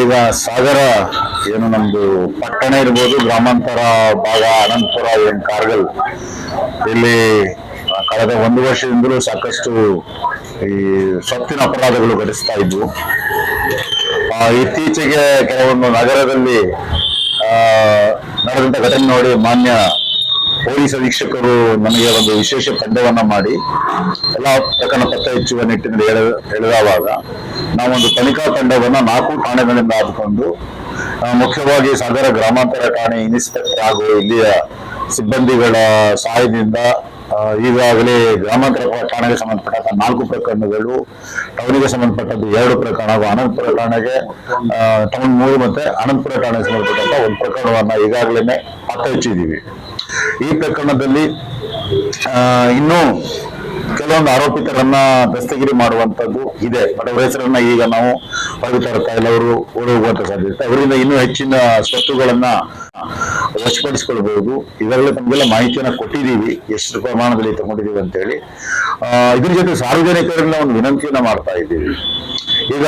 ಈಗ ಸಾಗರ ಏನು ನಮ್ದು ಪಟ್ಟಣ ಇರ್ಬೋದು ಗ್ರಾಮಾಂತರ ಭಾಗ ಅನಂತಪುರ ಏನ್ ಕಾರ್ಗಲ್. ಇಲ್ಲಿ ಕಳೆದ ಒಂದು ವರ್ಷದಿಂದಲೂ ಸಾಕಷ್ಟು ಈ ಸ್ವತ್ತಿನ ಅಪರಾಧಗಳು ಘಟಿಸ್ತಾ ಇದ್ವು. ಇತ್ತೀಚೆಗೆ ಕೆಲವೊಂದು ನಗರದಲ್ಲಿ ಆ, ನಡೆದಂತ ಘಟನೆ ನೋಡಿ ಮಾನ್ಯ ಪೊಲೀಸ್ ಅಧೀಕ್ಷಕರು ನಮಗೆ ಒಂದು ವಿಶೇಷ ತಂಡವನ್ನ ಮಾಡಿ, ಎಲ್ಲ ಪ್ರಕರಣ ಪತ್ತೆ ಹೆಚ್ಚುವ ನಿಟ್ಟಿನಲ್ಲಿ ಹೇಳಿದವಾಗ, ನಾವೊಂದು ತನಿಖಾ ತಂಡವನ್ನ ನಾಲ್ಕು ಠಾಣೆಗಳಿಂದ ಆದುಕೊಂಡು ಮುಖ್ಯವಾಗಿ ಸಾಗರ ಗ್ರಾಮಾಂತರ ಠಾಣೆ ಇನ್ಸ್ಪೆಕ್ಟರ್ ಹಾಗೂ ಇಲ್ಲಿಯ ಸಿಬ್ಬಂದಿಗಳ ಸಹಾಯದಿಂದ ಈಗಾಗಲೇ ಗ್ರಾಮಾಂತರ ಠಾಣೆಗೆ ಸಂಬಂಧಪಟ್ಟ ನಾಲ್ಕು ಪ್ರಕರಣಗಳು, ಟೌನಿಗೆ ಸಂಬಂಧಪಟ್ಟದ್ದು ಎರಡು ಪ್ರಕರಣ ಹಾಗೂ ಅನಂತಪುರ ಠಾಣೆಗೆ ಟೌನ್ ಮೂರು ಮತ್ತೆ ಅನಂತಪುರ ಠಾಣೆಗೆ ಸಂಬಂಧಪಟ್ಟಂತ ಒಂದು ಪ್ರಕರಣವನ್ನ ಈಗಾಗಲೇ ಪತ್ತೆ ಹಚ್ಚಿದ್ದೀವಿ. ಈ ಪ್ರಕರಣದಲ್ಲಿ ಇನ್ನೂ ಕೆಲವೊಂದು ಆರೋಪಿತರನ್ನ ದಸ್ತಗಿರಿ ಮಾಡುವಂತದ್ದು ಇದೆ. ಬಟ್ ಅವರ ಹೆಸರನ್ನ ಈಗ ನಾವು ಹೊರಗೆ ತರ್ತಾ ಇಲ್ಲ. ಅವರು ಹೋಗುವಂತ ಸಾಧ್ಯತೆ ಅವರಿಂದ ಇನ್ನೂ ಹೆಚ್ಚಿನ ಸ್ವತ್ತುಗಳನ್ನ ವಶಪಡಿಸಿಕೊಳ್ಬಹುದು. ಇದರಲ್ಲಿ ತಮಗೆಲ್ಲ ಮಾಹಿತಿಯನ್ನ ಕೊಟ್ಟಿದ್ದೀವಿ. ಎಷ್ಟು ಪ್ರಮಾಣದಲ್ಲಿ ತಗೊಂಡಿದ್ದೀವಿ ಅಂತೇಳಿ. ಇದ್ರ ಜೊತೆ ಸಾರ್ವಜನಿಕರಿಂದ ಒಂದು ವಿನಂತಿಯನ್ನ ಮಾಡ್ತಾ ಇದ್ದೀವಿ. ಈಗ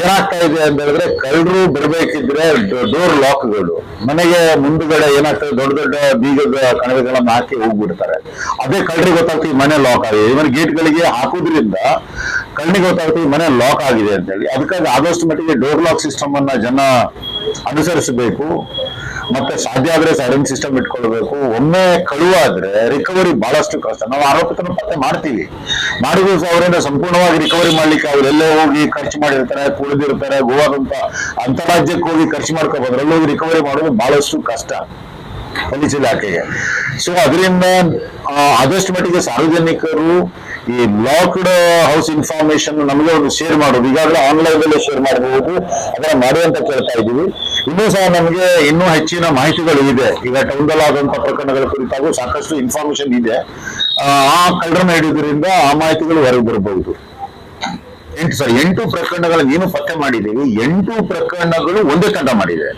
ಏನಾಗ್ತಾ ಇದೆ ಅಂತ ಹೇಳಿದ್ರೆ ಕಳ್ಳರು ಬರಬೇಕಿದ್ರೆ ಡೋರ್ ಲಾಕ್ಗಳು. ಮನೆಗೆ ಮುಂದುಗಡೆ ಏನಾಗ್ತದೆ ದೊಡ್ಡ ದೊಡ್ಡ ಬೀಗದ ಕಣವೆಗಳನ್ನ ಹಾಕಿ ಹೋಗ್ಬಿಡ್ತಾರೆ. ಅದೇ ಕಳ್ಳರಿಗೆ ಗೊತ್ತಾಗ್ತೀವಿ ಮನೆ ಲಾಕ್ ಆಗಿದೆ. ಇವನ್ ಗೇಟ್ಗಳಿಗೆ ಹಾಕೋದ್ರಿಂದ ಕಣ್ಣಿಗೆ ಗೊತ್ತಾಗ್ತೀವಿ ಮನೆ ಲಾಕ್ ಆಗಿದೆ ಅಂತ ಹೇಳಿ. ಅದಕ್ಕಾಗಿ ಆದಷ್ಟು ಮಟ್ಟಿಗೆ ಡೋರ್ ಲಾಕ್ ಸಿಸ್ಟಮ್ ಅನ್ನ ಜನ ಅನುಸರಿಸಬೇಕು. ಮತ್ತೆ ಸಾಧ್ಯ ಆದ್ರೆ ಸೈಲೆಂಟ್ ಸಿಸ್ಟಮ್ ಇಟ್ಕೊಳ್ಬೇಕು. ಒಮ್ಮೆ ಕಳುವಾದ್ರೆ ರಿಕವರಿ ಬಹಳಷ್ಟು ಕಷ್ಟ. ನಾವು ಆರೋಪಿತನ ಪತ್ತೆ ಮಾಡ್ತೀವಿ. ಮಾಡಿದ್ರು ಅವರಿಂದ ಸಂಪೂರ್ಣವಾಗಿ ರಿಕವರಿ ಮಾಡ್ಲಿಕ್ಕೆ ಅವ್ರು ಎಲ್ಲೇ ಹೋಗಿ ಖರ್ಚು ಮಾಡಿರ್ತಾರೆ, ಕುಳಿದಿರ್ತಾರೆ, ಗೋವಾದಂತ ಅಂತರಾಜ್ಯಕ್ಕೆ ಹೋಗಿ ಖರ್ಚು ಮಾಡ್ಕೋಬಹುದು ಅಲ್ಲಿ ಹೋಗಿ ರಿಕವರಿ ಮಾಡೋದು ಬಹಳಷ್ಟು ಕಷ್ಟ ಪೊಲೀಸ್ ಇಲಾಖೆಗೆ. ಸೊ ಅದರಿಂದ ಆದಷ್ಟು ಮಟ್ಟಿಗೆ ಸಾರ್ವಜನಿಕರು ಈ ಲಾಕ್ಡ್ ಹೌಸ್ ಇನ್ಫಾರ್ಮೇಶನ್ ನಮಗೆ ಒಂದು ಶೇರ್ ಮಾಡೋದು. ಈಗಾಗಲೇ ಆನ್ಲೈನ್ ಶೇರ್ ಮಾಡಬಹುದು ಅದನ್ನ ಮಾಡಿ ಅಂತ ಕೇಳ್ತಾ ಇದ್ದೀವಿ. ಇನ್ನೂ ಸಹ ನಮಗೆ ಇನ್ನೂ ಹೆಚ್ಚಿನ ಮಾಹಿತಿಗಳು ಇದೆ. ಈಗ ಟೌನ್ದಲ್ಲಿ ಆದಂತಹ ಪ್ರಕರಣಗಳ ಕುರಿತಾಗೂ ಸಾಕಷ್ಟು ಇನ್ಫಾರ್ಮೇಶನ್ ಇದೆ. ಆ, ಕಳ್ಳರನ್ನ ಹಿಡಿಯೋದ್ರಿಂದ ಆ ಮಾಹಿತಿಗಳು ಹೊರಗೆ ಬರಬಹುದು. ಎಂಟು ಸರ್ ಎಂಟು ಪ್ರಕರಣಗಳನ್ನು ಏನು ಪತ್ತೆ ಮಾಡಿದ್ದೀವಿ. ಎಂಟು ಪ್ರಕರಣಗಳು ಒಂದೇ ತಂಡ ಮಾಡಿದೆ.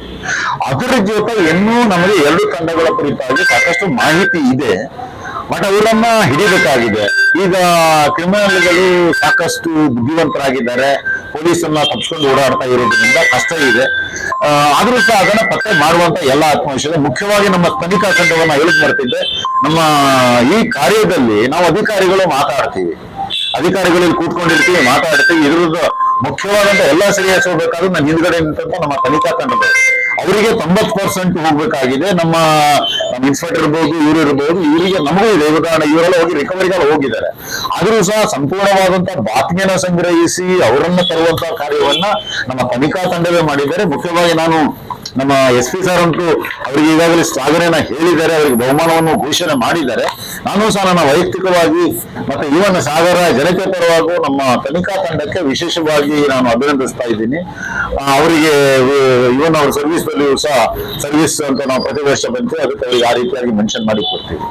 ಅದರ ಜೊತೆ ಇನ್ನೂ ನಮಗೆ ಎರಡು ತಂಡಗಳ ಕುರಿತಾಗಿ ಸಾಕಷ್ಟು ಮಾಹಿತಿ ಇದೆ. ಬಟ್ ಅವರನ್ನ ಹಿಡಿಬೇಕಾಗಿದೆ. ಈಗ ಕ್ರಿಮಿನಲ್ಗಳು ಸಾಕಷ್ಟು ಬುದ್ಧಿವಂತರಾಗಿದ್ದಾರೆ. ಪೊಲೀಸನ್ನ ತಪ್ಪಿಸ್ಕೊಂಡು ಓಡಾಡ್ತಾ ಇರೋದ್ರಿಂದ ಕಷ್ಟ ಇದೆ. ಆದ್ರೂ ಸಹ ಅದನ್ನ ಪತ್ತೆ ಮಾಡುವಂತ ಎಲ್ಲ ಆತ್ಮವಿಶ್ವಾಸ. ಮುಖ್ಯವಾಗಿ ನಮ್ಮ ತನಿಖಾ ತಂಡವನ್ನ ಹೇಳಿದ್ ಬರ್ತಿದ್ದೆ ನಮ್ಮ ಈ ಕಾರ್ಯದಲ್ಲಿ ನಾವು ಅಧಿಕಾರಿಗಳು ಮಾತಾಡ್ತೀವಿ. ಅಧಿಕಾರಿಗಳಲ್ಲಿ ಕೂತ್ಕೊಂಡಿರ್ತೀವಿ, ಮಾತಾಡ್ತೀವಿ. ಇದ್ರದ್ದು ಮುಖ್ಯವಾದಂತ ಎಲ್ಲಾ ಸರಿಯಾಗಿ ಹೋಗ್ಬೇಕಾದ್ರೆ ನನ್ನ ಹಿಂದ್ಗಡೆ ನಿಂತಂತ ನಮ್ಮ ತನಿಖಾ ತಂಡದ ಅವರಿಗೆ ತೊಂಬತ್ ಪರ್ಸೆಂಟ್ ಹೋಗ್ಬೇಕಾಗಿದೆ. ನಮ್ಮ ನಮ್ಮ ಇನ್ಸ್ಪೆಕ್ಟರ್ ಇರ್ಬೋದು, ಇವ್ರು ಇರ್ಬೋದು, ಇವರಿಗೆ ನಮಗೂ ಇದೆ. ಉದಾಹರಣೆ, ಇವರೆಲ್ಲ ಹೋಗಿ ರಿಕವರಿಗೆಲ್ಲ ಹೋಗಿದ್ದಾರೆ. ಆದ್ರೂ ಸಹ ಸಂಪೂರ್ಣವಾದಂತ ಬಾತ್ಮಿಯನ್ನ ಸಂಗ್ರಹಿಸಿ ಅವರನ್ನ ತರುವಂತಹ ಕಾರ್ಯವನ್ನ ನಮ್ಮ ತನಿಖಾ ತಂಡವೇ ಮಾಡಿದ್ದಾರೆ. ಮುಖ್ಯವಾಗಿ ನಾನು ನಮ್ಮ ಎಸ್ ಪಿ ಸರ್ ಅಂತೂ ಅವರಿಗೆ ಈಗಾಗಲೇ ಶ್ಲಾಘನೆಯನ್ನ ಹೇಳಿದ್ದಾರೆ, ಅವರಿಗೆ ಬಹುಮಾನವನ್ನು ಘೋಷಣೆ ಮಾಡಿದ್ದಾರೆ. ನಾನು ಸಹ ನನ್ನ ವೈಯಕ್ತಿಕವಾಗಿ ಮತ್ತೆ ಇವನ ಸಾಗರ ಜನತೆ ಪರವಾಗೂ ನಮ್ಮ ತನಿಖಾ ತಂಡಕ್ಕೆ ವಿಶೇಷವಾಗಿ ನಾನು ಅಭಿನಂದಿಸ್ತಾ ಇದ್ದೀನಿ. ಅವರಿಗೆ ಇವನ್ ಅವ್ರ ಸರ್ವಿಸ್ ಸಹ ಸರ್ವಿಸ್ ಅಂತ ನಾವು ಪ್ರತಿ ವರ್ಷ ಬಂತು ಅದಕ್ಕೆ ಆ ರೀತಿಯಾಗಿ ಮೆನ್ಷನ್ ಮಾಡಿ ಕೊಡ್ತೀವಿ